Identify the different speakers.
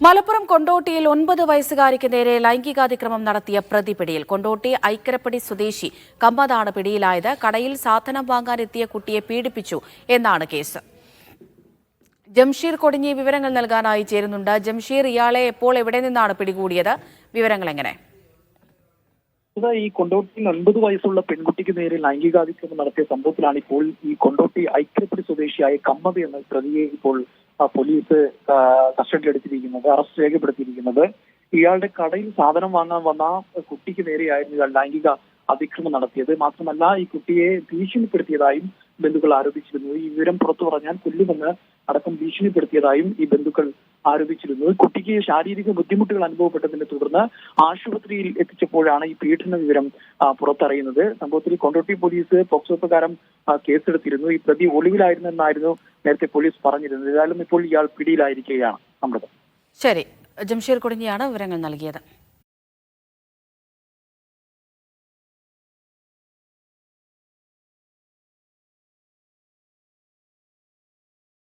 Speaker 1: മലപ്പുറം കൊണ്ടോട്ടിയിൽ ഒൻപത് വയസ്സുകാരിക്ക് നേരെ ലൈംഗികാതിക്രമം നടത്തിയ പ്രതി പിടിയിൽ കൊണ്ടോട്ടി ഐക്കരപ്പടി സ്വദേശി കമ്മതാണ് പിടിയിലായത്. കടയിൽ സാധനം വാങ്ങാനെത്തിയ കുട്ടിയെ പീഡിപ്പിച്ചു എന്നാണ് കേസ്. ജംഷീർ കൊടിഞ്ഞി വിവരങ്ങൾ നൽകാനായി ചേരുന്നുണ്ട്. ജംഷീർ ഇയാളെ എപ്പോൾ എവിടെ നിന്നാണ് പിടികൂടിയത്? വിവരങ്ങൾ എങ്ങനെ?
Speaker 2: ഇതാ ഈ കൊണ്ടോട്ടിയിൽ ഒൻപത് വയസ്സുള്ള പെൺകുട്ടിക്ക് നേരെ ലൈംഗികാതിക്രമം നടത്തിയ സംഭവത്തിലാണ് ഇപ്പോൾ ഈ കൊണ്ടോട്ടി ഐക്യപ്പടി സ്വദേശിയായ കമ്മത എന്ന പ്രതിയെ ഇപ്പോൾ പോലീസ് കസ്റ്റഡി എടുത്തിരിക്കുന്നത് അറസ്റ്റ് രേഖപ്പെടുത്തിയിരിക്കുന്നത്. ഇയാളുടെ കടയിൽ സാധനം വാങ്ങാൻ വന്ന കുട്ടിക്ക് നേരെയായിരുന്നു ഇയാൾ ലൈംഗിക അതിക്രമം നടത്തിയത്. മാത്രമല്ല ഈ കുട്ടിയെ ഭീഷണിപ്പെടുത്തിയതായും ബന്ധുക്കൾ ആരോപിച്ചിരുന്നു. ഈ വിവരം പുറത്തു പറഞ്ഞാൽ കൊല്ലുമെന്ന് അടക്കം ഭീഷണിപ്പെടുത്തിയതായും ഈ ബന്ധുക്കൾ ആരോപിച്ചിരുന്നു. കുട്ടിക്ക് ശാരീരിക ബുദ്ധിമുട്ടുകൾ അനുഭവപ്പെട്ടതിനെ തുടർന്ന് ആശുപത്രിയിൽ എത്തിച്ചപ്പോഴാണ് ഈ പീഡന വിവരം പുറത്തറിയുന്നത്. സംഭവത്തിൽ കൊണ്ടോട്ടി പോലീസ് പോക്സോ പ്രകാരം കേസെടുത്തിരുന്നു. ഈ പ്രതി ഒളിവിലായിരുന്നെന്നായിരുന്നു നേരത്തെ പോലീസ് പറഞ്ഞിരുന്നത് ഏതായാലും ഇപ്പോൾ ഇയാൾ പിടിയിലായിരിക്കുകയാണ് അമൃത
Speaker 1: ശരി. ജംഷീർ കുടുങ്ങിയാണ് വിവരങ്ങൾ നൽകിയത്.